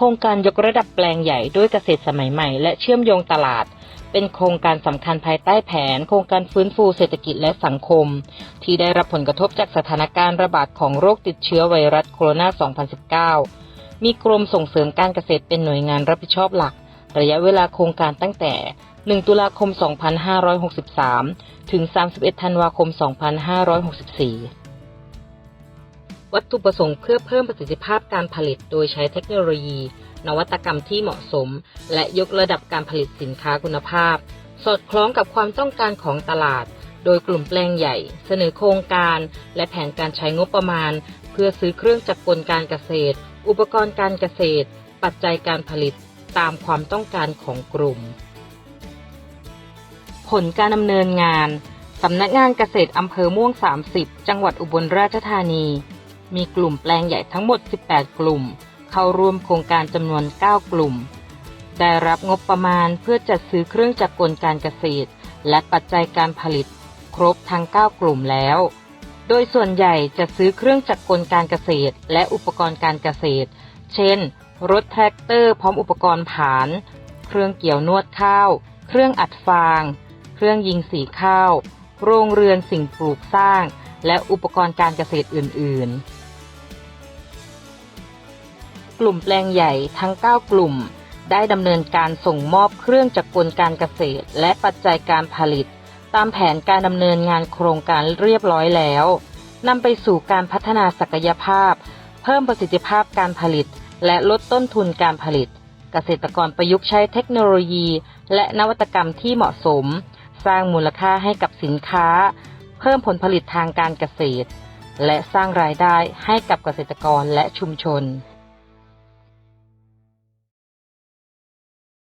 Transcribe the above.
โครงการยกระดับแปลงใหญ่ด้วยเกษตรสมัยใหม่และเชื่อมโยงตลาด เป็นโครงการสำคัญภายใต้แผน โครงการฟื้นฟูเศรษฐกิจและสังคม ที่ได้รับผลกระทบจากสถานการณ์ระบาดของโรคติดเชื้อไวรัสโคโรนา 2019 มีกรมส่งเสริมการเกษตรเป็นหน่วยงานรับผิดชอบหลัก ระยะเวลาโครงการตั้งแต่ 1 ตุลาคม 2563 ถึง 31 ธันวาคม 2564 วัตถุประสงค์เพื่อเพิ่มประสิทธิภาพการผลิต โดยใช้เทคโนโลยี นวัตกรรมที่เหมาะสม และยกระดับการผลิตสินค้าคุณภาพ สอดคล้องกับความต้องการของตลาด โดยกลุ่มแปลงใหญ่ เสนอโครงการ และแผนการใช้งบประมาณ เพื่อซื้อเครื่องจักรกลการเกษตร อุปกรณ์การเกษตร ปัจจัยการผลิตตามความต้องการของกลุ่ม ผลการดำเนินงานสำนักงานเกษตรอำเภอม่วง 30 จังหวัดอุบลราชธานี มีกลุ่มแปลงใหญ่ทั้งหมด 18 กลุ่ม เข้าร่วมโครงการจำนวน 9 กลุ่ม ได้รับงบประมาณเพื่อจัดซื้อเครื่องจักรกลการเกษตร และปัจจัยการผลิต ครบทั้ง 9 กลุ่มแล้ว โดยส่วนใหญ่จะซื้อเครื่องจักรกลการเกษตร และอุปกรณ์การเกษตร เช่น รถแทรกเตอร์พร้อมอุปกรณ์ผาน เครื่องเกี่ยวนวดข้าว เครื่องอัดฟาง เครื่องยิงสีข้าว โรงเรือนสิ่งปลูกสร้างและอุปกรณ์การเกษตรอื่น ๆ กลุ่มแปลงใหญ่ทั้ง 9 กลุ่ม ได้ดำเนินการส่งมอบเครื่องจักรกลการเกษตร และปัจจัยการผลิต ตามแผนการดำเนินงานโครงการเรียบร้อยแล้วนำไปสู่การพัฒนาศักยภาพ เพิ่มประสิทธิภาพการผลิต และลดต้นทุนการผลิต เกษตรกรประยุกต์ใช้เทคโนโลยี และนวัตกรรมที่เหมาะสม สร้างมูลค่าให้กับสินค้า เพิ่มผลผลิตทางการเกษตร และสร้างรายได้ให้กับเกษตรกรและชุมชน